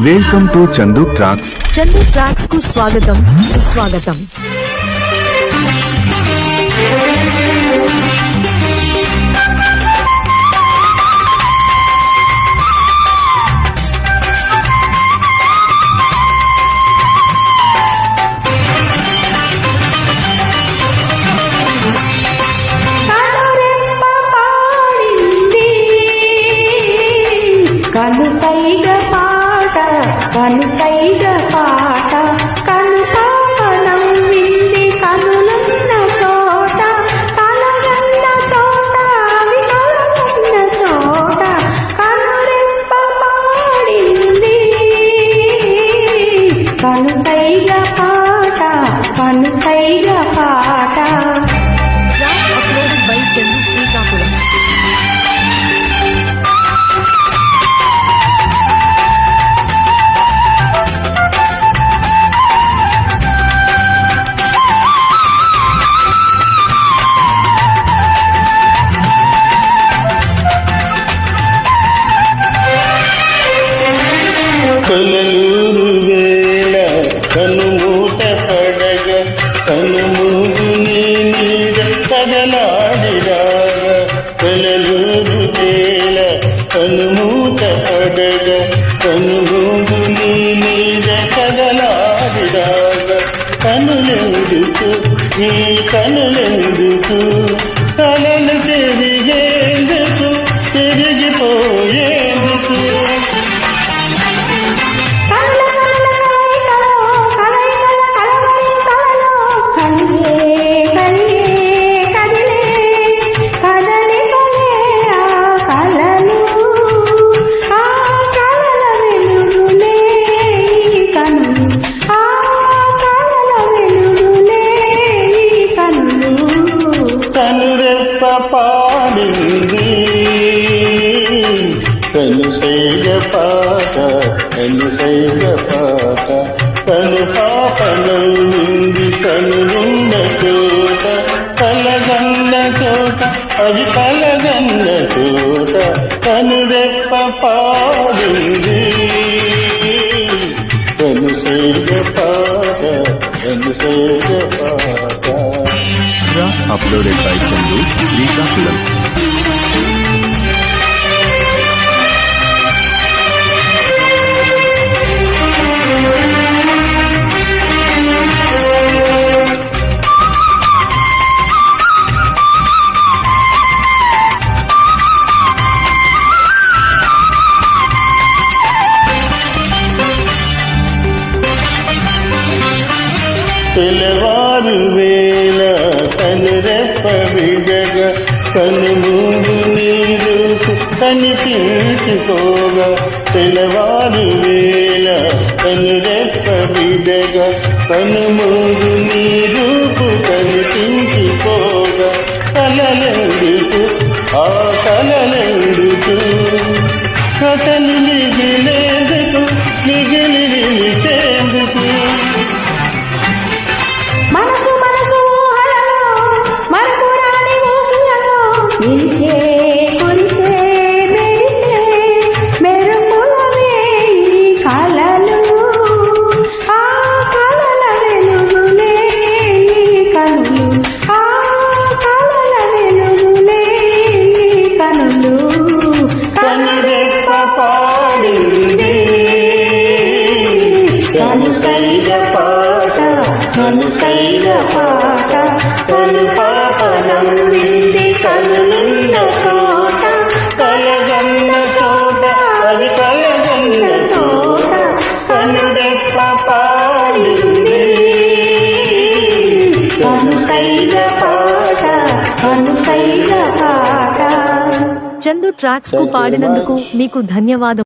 Welcome to Chandu tracks Chandu ట్రాక్స్కు స్వాగతం సుస్వాగతం కనుసైగ పాట కను పాప కనులున్న చోట కలగన్న చోట అవి చోట కనురెప్ప పాడింది. కనుసైగ పాట కనుసైగ పాట. కొలలూరు వేళ కనుమూట పడగ కనుమూగు నీడ కదలాడిరాగ. కొలలూరు వేళ కనుమూట పడగ కనుమూగు నీడ కదలాడిరాగ. కనులెందుకు నీ కనులెందుకు? పాడింది కనుసైగ పాట కనుసైగ పాట కను పాప నవ్వింది కనులున్న చోట కలగన్న చోట అది కలగన్న చోట కనురెప్ప పాడింది. కనుసైగ పాట కనుసైగ పాట. Track uploaded by Chandu Srikakulam తెల్లవారు వేళ కనురెప్ప విడగ ముందు నీరు కనిపించుకోగా తెలవారు వేళ కనురెప్ప విడగ ముందు నీరు కనుసైగ పాట కనుసైగ పాట కను పాప నవ్వింది చందు ట్రాక్స్కు పాడినందుకు మీకు ధన్యవాదం